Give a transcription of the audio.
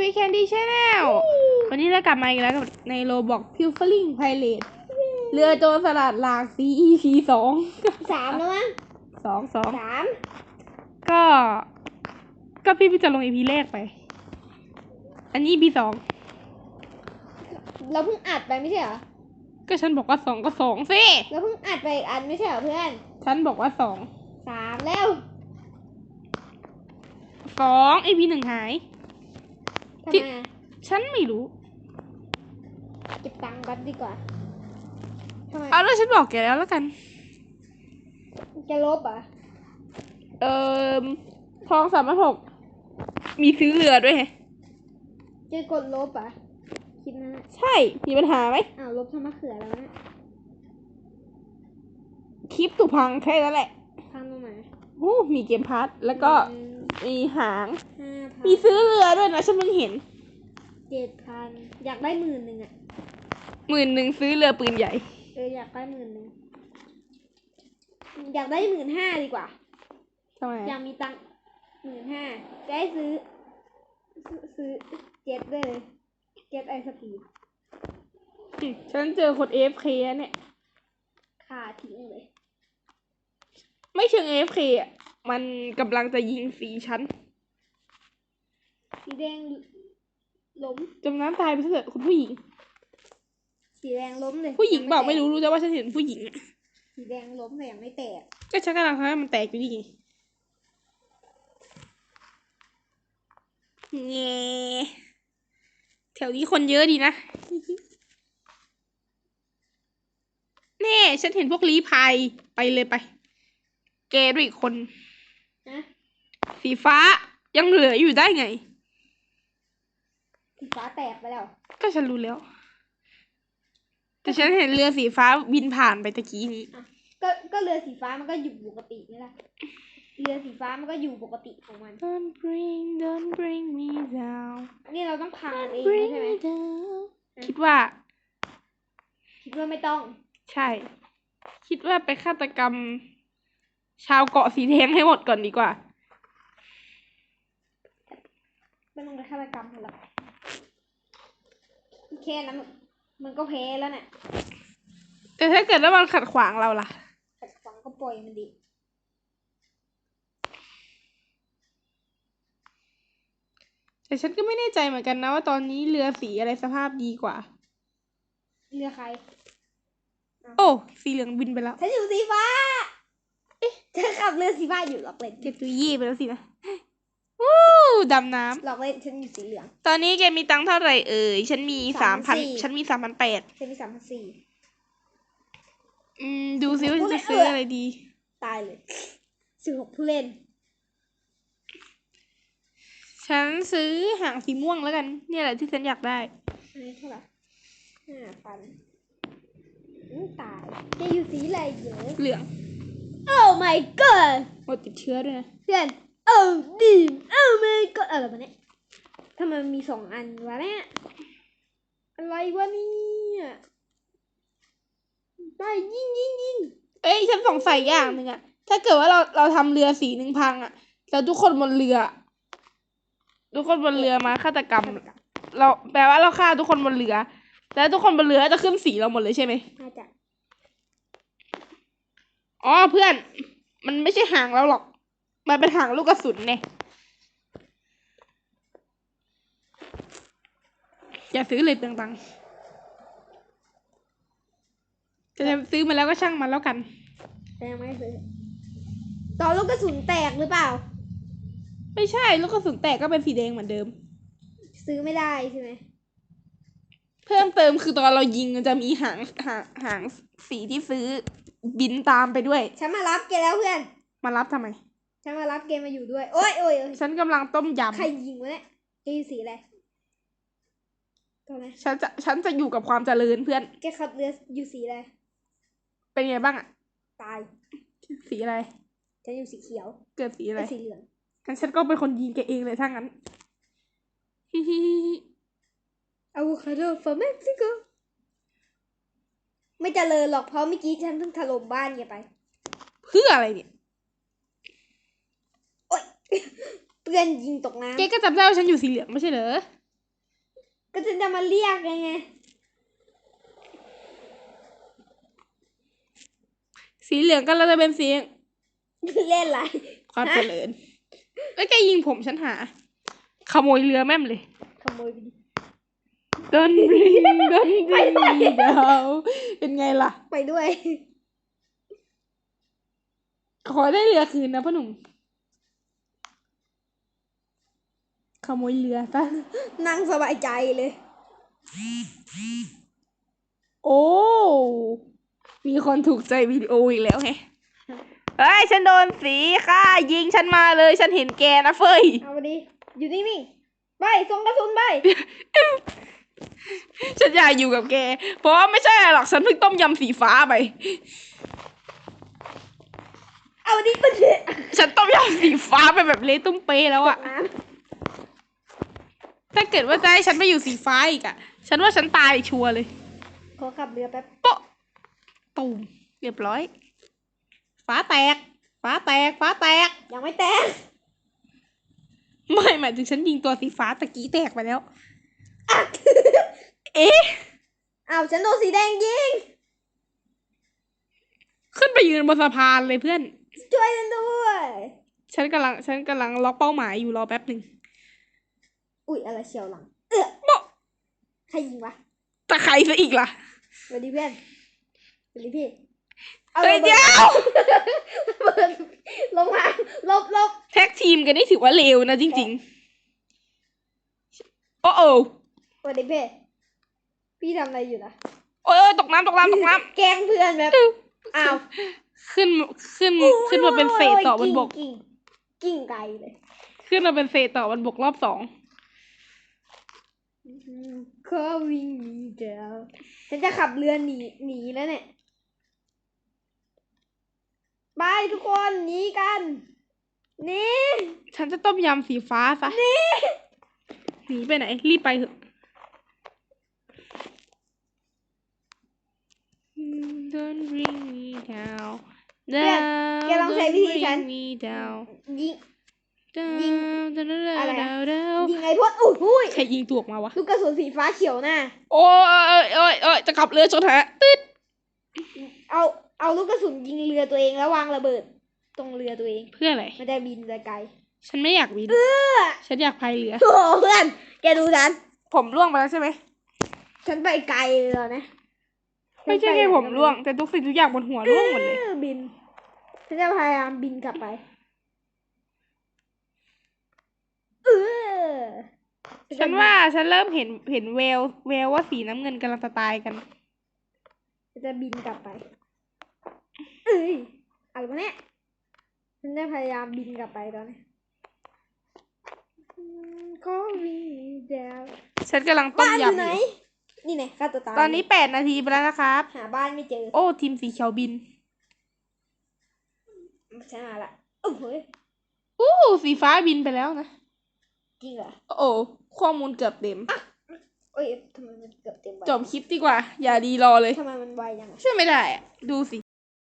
วีแคนดี้ชาแนลวันนี้เรากลับมาอีกแล้วกับในโรบอกพิวฟลิงไพเรตเรือโจรสลัดหลากสี EP สองสามแล้วมั้งสองสองสามก็ ก็พี่พี่จะลง EP แรกไป อันนี้ EP สองเราเพิ่งอัดไปไม่ใช่เหรอ ก็ฉันบอกว่าสองก็สองสิเราเพิ่งอัดไปอีกอันไม่ใช่เหรอเพื่อน ฉันบอกว่าสองสามแล้วสอง EP หนึ่งหาย ทำที่ไมอะฉันไม่รู้ เก็บตังค์กันดีกว่าทำไมเอาแล้วฉันบอกแกแล้วแล้วกัน จะลบเหรอะเอ่อทองสามพันหกมีซื้อเรือด้วยแฮะจะกดลบเหรอะคิดนะใช่ มีปัญหาไหม อ้าวลบทำมะเขือแล้วนะคลิปถูกพังแค่นั้นแหละ พังตรงไหน โอ้ มีเกมพาร์ทแล้วก็หนึ่ งมีหาง ห้าพันมีซื้อเรือด้วยนะฉันเพิ่งเห็นเจ็ดพันอยากได้หมื่นหนึ่งอะ หมื่นหนึ่งซื้อเรือปืนใหญ่ เอออยากได้หมื่นหนึ่งอยากได้หมื่นห้าดีกว่า ทำไมอยากมีตังค์หมื่นห้าจะให้ซื้อ ซื้อซื้อเจ็ตได้เลย เจ็ตไอสปีดอืมฉันเจอคน AFK อะเนี่ย ขาทิ้งเลย ไม่เชิง AFK อะ มันกำลังจะยิงสีฉันสีแดงล้มจมน้ำตายไปเถอะคุณผู้หญิง สีแดงล้มเลยผู้หญิงยับอกแตไม่รู้รู้แต่ว่าฉันเห็นผู้หญิงอะสีแดงล้มแต่ยังไม่แตก ก็ฉันกำลังทำให้มันแตกอยู่ดีเงแถวนี้คนเยอะดีนะแน่ฉันเห็นพวกลีพายไปเลยไปแกด้วยอีกคน นะสีฟ้ายังเหลืออยู่ได้ไง สีฟ้าแตกไปแล้ว ก็ฉันรู้แล้ว แต่ฉันเห็นเรือสีฟ้าบินผ่านไปตะกี้นี้ ก็ก็เรือสีฟ้ามันก็อยู่ปกตินี่แหละเรือสีฟ้ามันก็อยู่ปกติของมัน Don't bring Don't bring me down นี่เราต้องพังมันเอง bring ใช่ไหม me down คิดว่า คิดว่าไม่ต้อง ใช่ คิดว่าไปฆาตกรรม ชาวเกาะสีแดงให้หมดก่อนดีกว่า ไม่ต้องไปฆาตกรรมมันหรอกแค่นั้นมันมันก็แพ้แล้วเนี่ยแต่ถ้าเกิดว่ามันขัดขวางเราล่ะ ขัดขวางก็ปล่อยมันดิแต่ฉันก็ไม่แน่ใจเหมือนกันนะว่าตอนนี้เรือสีอะไรสภาพดีกว่า เรือใคร โอ้ สีเหลืองบินไปแล้ว ฉันอยู่สีฟ้า เอ๊ะฉันขับเรือสีฟ้าอยู่หลอกเล่นเจ็ดตุยยี่ไปแล้วสินะวู้ดำน้ำหลอกเล่นฉันอยู่สีเหลืองตอนนี้แกมีตังค์เท่าไหร่เอ่ย ฉันมีสามพัน3,400 ฉันมีสามพันแปดฉันมีสามพันสี่ อืม ดูซิว่าพูฉันดจะไม่ซื้อเอ่ยอะไรดี ตายเลยสิบหกผู้เล่น ฉันซื้อหางสีม่วงแล้วกัน เนี่ยแหละที่ฉันอยากได้ อันนี้เท่าไหร่ห้าพันอืมตายแกอยู่สีอะไรเยอะเหลือง Oh my god หมดติดเชื้อด้วยนะเพื่อน Oh dear Oh my god อะไรวะเนี่ยทำไมมันมีสองอันวะเนี่ยอะไรวะเนี่ยไปยิงยิงยิงเอ้ยฉันสงสัยอย่างหนึ่งอะถ้าเกิดว่าเราเราทำเรือสีหนึ่งพังอะแล้วทุกคนบนเรือ ทุกคนบนเรือมาฆาตกรรม เราแปลว่าเราฆ่าทุกคนบนเรือ แล้วทุกคนบนเรือจะขึ้นสีเราหมดเลยใช่ไหมน่าจะ อ๋อเพื่อน มันไม่ใช่หางเราหรอก มันเป็นหางลูกกระสุนเนี่ยอย่าซื้อเลยเปลืองตังค์จะซื้อมาแล้วก็ช่างมันแล้วกัน แต่ยังไม่ได้ซื้อตอนลูกกระสุนแตกหรือเปล่า ไม่ใช่ลูกกระสุนแตกก็เป็นสีแดงเหมือนเดิม ซื้อไม่ได้ใช่ไหมเพิ่มเติมคือตอนเรายิงมันจะมีหางหางหางสีที่ซื้อ บินตามไปด้วย ฉันมารับแกแล้วเพื่อน มารับทำไม ฉันมารับแกมาอยู่ด้วย โอ้ยโอ้ยโอ้ยฉันกำลังต้มยใครยิงวะเนี่ยแกอยู่สีอะไรตัวไหนำฉันจะฉันจะอยู่กับความเจริญเพื่อน แกขับเรืออยู่สีอะไร เป็นไงบ้างอะตาย สีอะไร ฉันอยู่สีเขียวเกิดสีอะไรไอ้สีเหลือง งั้นฉันก็เป็นคนยิงแกเองเลยถ้างั้นฮิฮิฮิฮิอะโวคาโดฟอร์เม็กซิโก ไม่เจริญหรอกเพราะเมื่อกี้ฉันเพิ่งถล่มบ้านแกไป เพื่ออะไรเนี่ยโอ๊ยเพื่อนยิงตกน้ำแกก็จำได้ว่าฉันอยู่สีเหลืองไม่ใช่เหรอก็ฉันจะมาเรียกไงไงสีเหลืองก็เราจะเป็นสีเล่นอะไรความเจริญแล้วแกยิงผมฉันหา ขโมยเรือแม่มเลย ขโมยไปดิ ดนริงดนริงดาวเป็นไงล่ะ ไปด้วย ขอได้เรือคืนนะพ่อหนุ่ม ขโมยเรือซะนั่งสบายใจเลย โอ้ มีคนถูกใจวิดีโออีกแล้วไงเฮ้ย ฉันโดนสีค่ะ ยิงฉันมาเลย ฉันเห็นแกนะเฟยเอาไปดิ อยู่นิ่งๆไปส่งกระสุนไป ฉันอยากอยู่กับแก เพราะว่าไม่ใช่อะไรหรอกฉันเพิ่งต้มยำสีฟ้าไป เอาดิมันเถอะฉันต้มยำสีฟ้าไปแบบเละตุ้มเป๊ะแล้วอะน้ถ้าเกิดว่าจะให้ฉันไปอยู่สีฟ้าอีกอะฉันว่าฉันตายชัวร์เลยำขอขับเรือแป๊บโป๊ะตูมเรียบร้อย ฟ้าแตก ฟ้าแตก ฟ้าแตก ยังไม่แตกไม่หมายถึงฉันยิงตัวสีฟ้าตะกี้แตกไปแล้ว เอ๊ะเอาฉันโดนสีแดงยิง ขึ้นไปยืนบนสะพานเลยเพื่อน ช่วยฉันด้วย ฉันกำลัง ฉันกำลังล็อกเป้าหมายอยู่รอแป๊บหนึ่งอุ้ยอะไรเฉียวหลัง เอื้อโป๊ะใครยิงวะแต่ใครซะอีกล่ะสวัสดีเพื่อนสวัสดีพี่เฮ้ยระเดี๋ยวเบิดลงมาลบลบแท็กทีมกันนี่ถือว่าเลวนะจริง ๆ โอ้โอ้สวัสดีพี่ พี่ทำอะไรอยู่นะโอ้ยตกน้ำตกน้ำตกน้แกล้งเพื่อนแบบอ้าวำขึ้นขึ้นขึ้นมาเป็นเศษต่อบนบก กิ้งกิ้งไกลเลยขึ้นมาเป็นเศษต่อบนบกรอบสองก็วิ่งหนีเดียวฉันจะขับเรือหนีหนีแล้วเนี่ยบายทุกคนหนีกันหนี่ฉันจะต้มยำสีฟ้าซะหนีไปไหน รีบไปเถอะ Don't bring me down แกแกลองใช้วิธีฉัน Don't bring me down ยิง down ยิง down down อะไรอะ down down ยิงไอ้พวกอุ้ยอุ้ยใครยิงตัวออกมาวะ ลูกกระสุนสีฟ้าเขียวน่ะ โอ้ยโอ้ยโอ้ยจะขับเรือชนฮะตึ๊ดเอาเอาลูกกระสุนยิงเรือตัวเองแล้ววางระเบิด ตรงเรือตัวเอง เพื่ออะไร มันจะบินไปไกลฉันไม่อยากบินเออฉันอยากพายเรือ โอ้โหเพื่อน แกดูฉัน ผมร่วงไปแล้วใช่ไหม ฉันไปไกลเลยเหรอนะ ไม่ใช่แค่ผมร่วง แต่ทุกสิ่งทุกอย่างบนหัวร่วงหมดเลยออบิน ฉันจะพยายามบินกลับไป เออฉันว่าฉันเริ่มเห็นเห็นแววแววว่าสีน้ำเงินกำลังจะตายกัน ฉันจะบินกลับไป เอ้ยอะไรวะเนี่ย ฉันจะพยายามบินกลับไปตอนนี้ก็วิ่งเดียวฉันกำลังต้มบ้านอยู่ยำไหนอยู่ นี่ไงฆ่าตัวตายตอนนี้แปดนาทีไปแล้วนะครับ หาบ้านไม่เจอ โอ้ทีมสีเขียวบินชนะละโอ้โหยอู้สีฟ้าบินไปแล้วนะ จริงเหรอ โอ้ข้อมูลเกือบเต็มเอ้ยทำไมมันเกือบเต็มใบจบคลิปดีกว่า อย่าดีรอเลยทำไมมันไวยังอะช่วยไม่ได้อะดูสิ